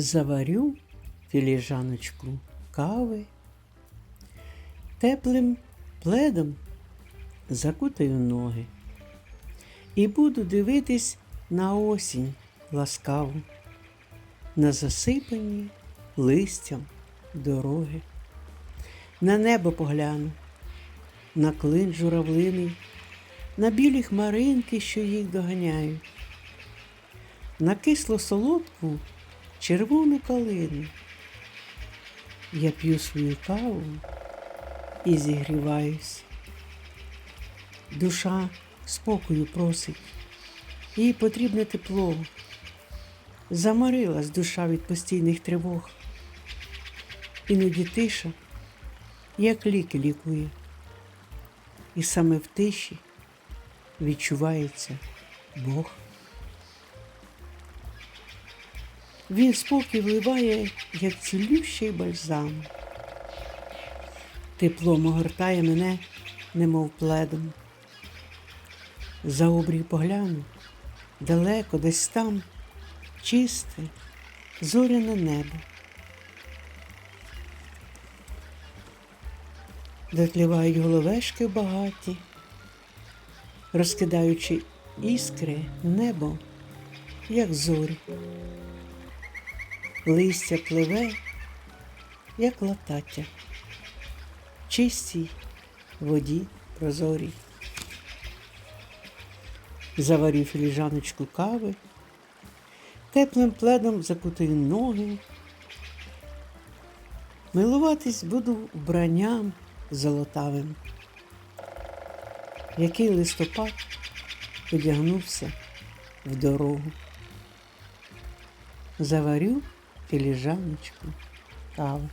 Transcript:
Заварю філіжаночку кави, теплим пледом закутаю ноги і буду дивитись на осінь ласкаву, на засипані листям дороги, на небо погляну, на клин журавлиний, на білі хмаринки, що їх доганяють, на кисло солодку червону калину. Я п'ю свою каву і зігріваюсь. Душа спокою просить, їй потрібне тепло. Заморилась душа від постійних тривог. Іноді тиша, як ліки лікує. І саме в тиші відчувається Бог. Він спокій вливає, як цілющий бальзам. Теплом огортає мене, немов пледом. За обрій погляну, далеко десь там, чисте, зоряне небо. Дотлівають головешки багаті, розкидаючи іскри небо, як зорі листя пливе, як латаття, в чистій воді прозорій. Заварю філіжаночку кави, теплим пледом закутаю ноги. Милуватись буду вбранням золотавим, який листопад одягнувся в дорогу. Заварю філіжаночку кави.